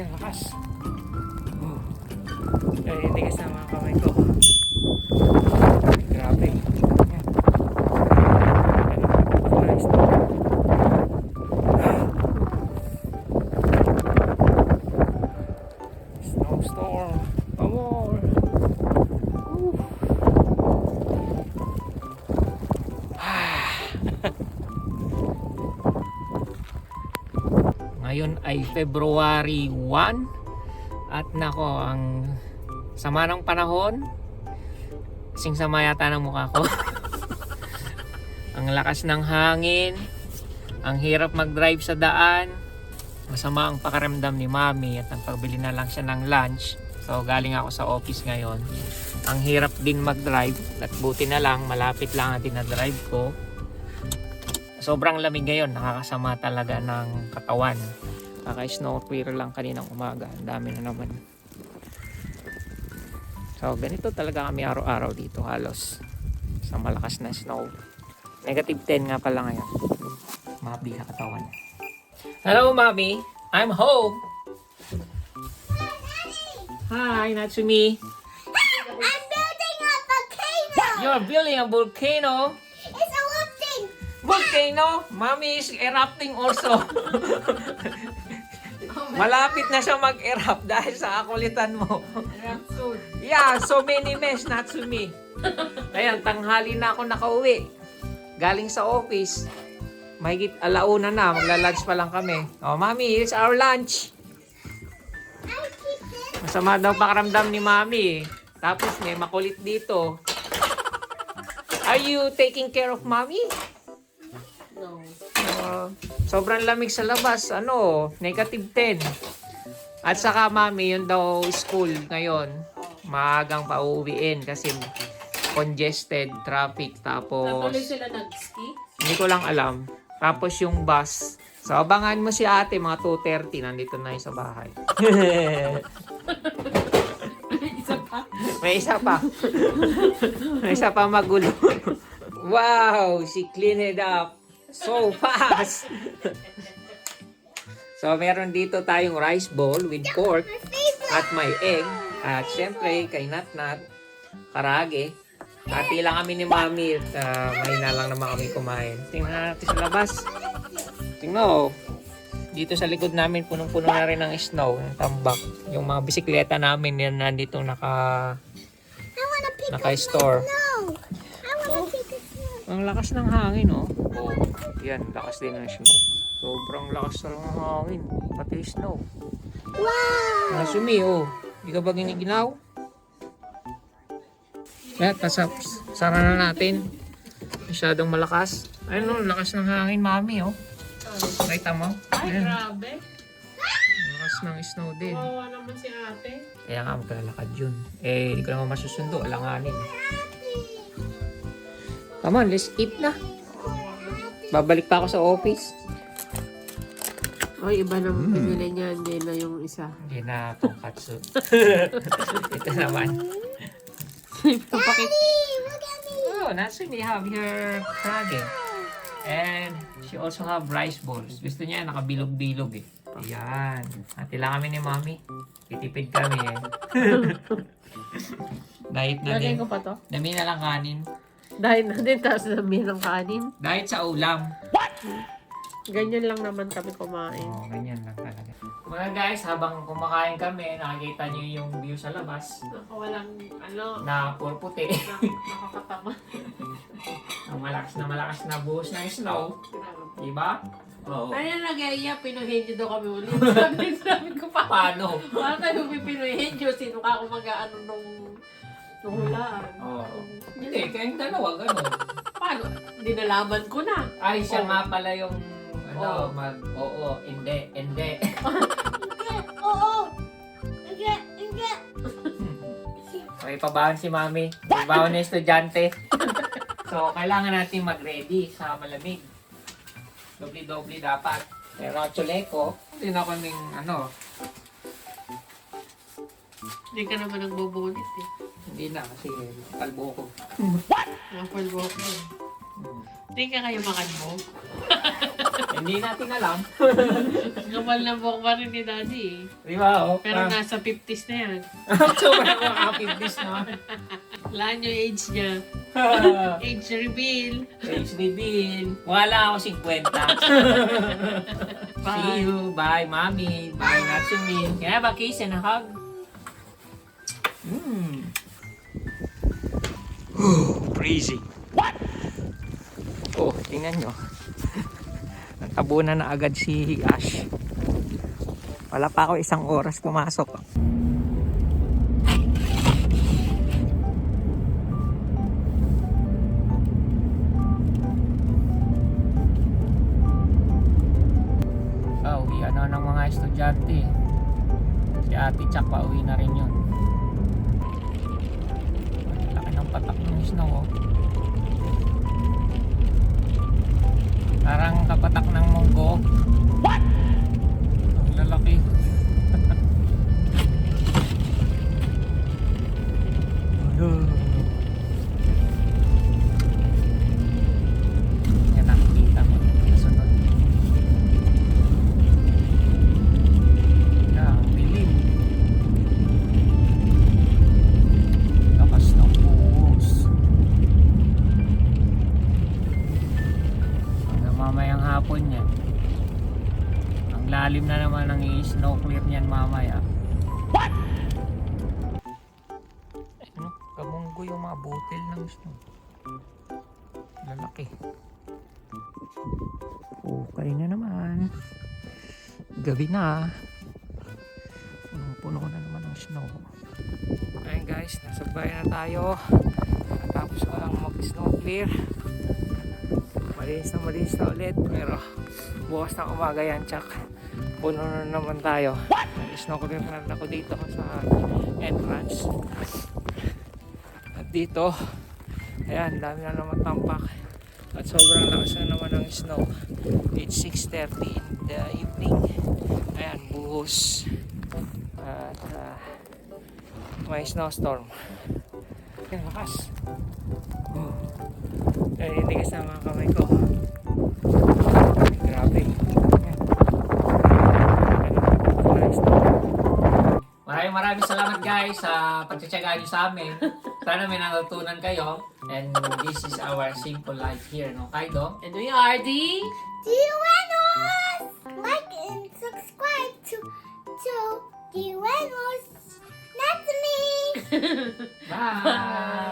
Ang lakas. Oh. Ay, hindi kasi ang kamay ko. Grabe. Yan. Nice. Snowstorm. Ngayon ay February 1 at nako ang sama ng panahon. Sing sama yata ng mukha ko. Ang lakas ng hangin. Ang hirap mag-drive sa daan. Masama ang pakaramdam ni mami at nagpagbili na lang siya ng lunch. So galing ako sa office ngayon. Ang hirap din mag-drive at buti na lang malapit lang ang dinadrive ko sobrang lamig ngayon. Nakakasama talaga ng katawan. Kaka-snow clear lang kaninang umaga. Ang dami na naman. So ganito talaga kami araw-araw dito halos. Sa malakas na snow. Negative 10 nga pala ngayon. Mabi sa katawan. Hello mommy I'm home. Hi Natsumi I'm building a volcano. you're building a volcano. Volcano mommy is erupting also Malapit na siya mag-erupt dahil sa akulitan mo. Yeah, so many mess, Natsumi. Ayan, tanghali na ako nakauwi. Galing sa office. Mahigit alauna na, magla-lunch pa lang kami. Oh, mami, it's our lunch. Masama daw pakaramdam ni mami. Tapos may makulit dito. Are you taking care of mommy? Sobrang lamig sa labas, ano, negative 10. At saka mami, yun daw school ngayon. Maagang pauwiin kasi congested traffic tapos Natuloy sila nag-ski? hindi ko lang alam. Tapos yung bus. So abangan mo si ate mga 2.30 nandito na yun sa bahay. Isa pa. May isa pa. May isa pa magulo. wow, she cleaned it up so fast. so, meron dito tayong rice bowl with pork at may egg. At syempre, kay Natnat, karage. Hati lang kami ni Mami at uh, may na lang naman kami kumain. Tingnan natin sa labas. Tingnan oh. Dito sa likod namin, punong-puno na rin ng snow, ng tambak. Yung mga bisikleta namin, yan nandito naka, naka-store. Ang lakas ng hangin, oh. oh. Yan, lakas din ng snow. Sobrang lakas ng hangin. Pati snow. Wow. Nasumi, oh. Di ka ba giniginaw? Kaya, tasap, sara na natin. Masyadong malakas. Ayun, oh, lakas ng hangin, mami, oh. Nakita mo? Ay, Ayun, grabe. lakas ng snow din. Kawawa naman si ate. Kaya nga, maglalakad yun. Eh, di ko naman masusundo. Alanganin. Come on, let's eat na. Babalik pa ako sa office. Oy, iba naman pinili niya. Hindi na yung isa. Hindi na tonkatsu. Ito naman. Papakit. Look at me. Oh, Natsumi have here karage. And she also have rice balls. Gusto niya nakabilog-bilog eh. Ayan. Hati lang kami ni Mami. Titipid kami eh. Diet na Lagay din. ko pa to. Dami na lang kanin. Dahil na din, tapos dami ng kanin. Diet sa ulam. Ganyan lang naman kami kumain. Oo, oh, ganyan lang talaga. Mga guys, habang kumakain kami, nakikita niyo yung view sa labas Ako walang, ano, na puro puti. na- nakakatama. Ang malakas na malakas na buhos ng snow. Diba? Oo. Ano yung nag-iya, pinuhin niyo daw kami ulit. Sabi, sabi ko pa, Paano? paano tayo pinuhin niyo? Sino ka kung mag-ano nung nung hulaan? Oo. Hindi, kayong dalawa, gano'n. Paano? Dinalaman ko na. Ay, siya Oo. nga pala yung, ano, Oo. mag, oo, hindi, hindi. Oh, oh. Okay, okay. May pabahan si mami. Pabahan na estudyante. so, kailangan natin mag-ready sa malamig. Dobli-dobli dapat. Pero chuleko, hindi na kaming, ano, Hindi ka naman nagbubunit eh. Hindi na kasi kalbo ko. Napalbo ko. Hindi ka kayo makanbo. Hindi natin alam. Kapal na buhok pa rin ni Daddy eh. Di ba? Oh, Pero Ah, nasa 50s na yan. Sobrang this naman. Wala yung age niya. Age reveal. Age reveal. Wala ako 50. See you. Bye, mommy. Bye, Natsumi. Can I have a kiss and a hug? Mm. Crazy. What? Oh, tingnan nyo. Natabunan na agad si Ash. Wala pa ako isang oras pumasok. Uwi na ng mga estudyante. Si Ate Chak pa uwi na rin yun. Patak ng snow oh. Parang kapatak ng munggo. What? Ang lalaki. Ang lalim na naman ng i-snow clear niyan mamaya. What? Ano? Kamunggo yung mga butil ng snow. Lalaki. Okay na naman. Gabi na. Punong-puno na naman ng snow. Ayun guys, nasa bayan na tayo. Tapos ko lang mag-snow clear. Malinis na malinis na ulit. Pero bukas ng umaga yan, tsak. Puno na naman tayo. Mag-snow clear na ako dito sa entrance. At dito, ayan, dami na naman tampak. At sobrang lakas na naman ng snow. It's 6.30 in the evening. Ayan, buhos. At ah, may snowstorm. Ayan, lakas. Oh. Ay, hindi sa mga kamay ko. Grabe. Ayan. Maraming maraming salamat guys sa pagtsatsagaan nyo sa amin. Sana may natutunan kayo. And this is our simple life here, no? Kaido? And we are the... Diwenos! Like and subscribe to to Diwenos. That's me. Bye!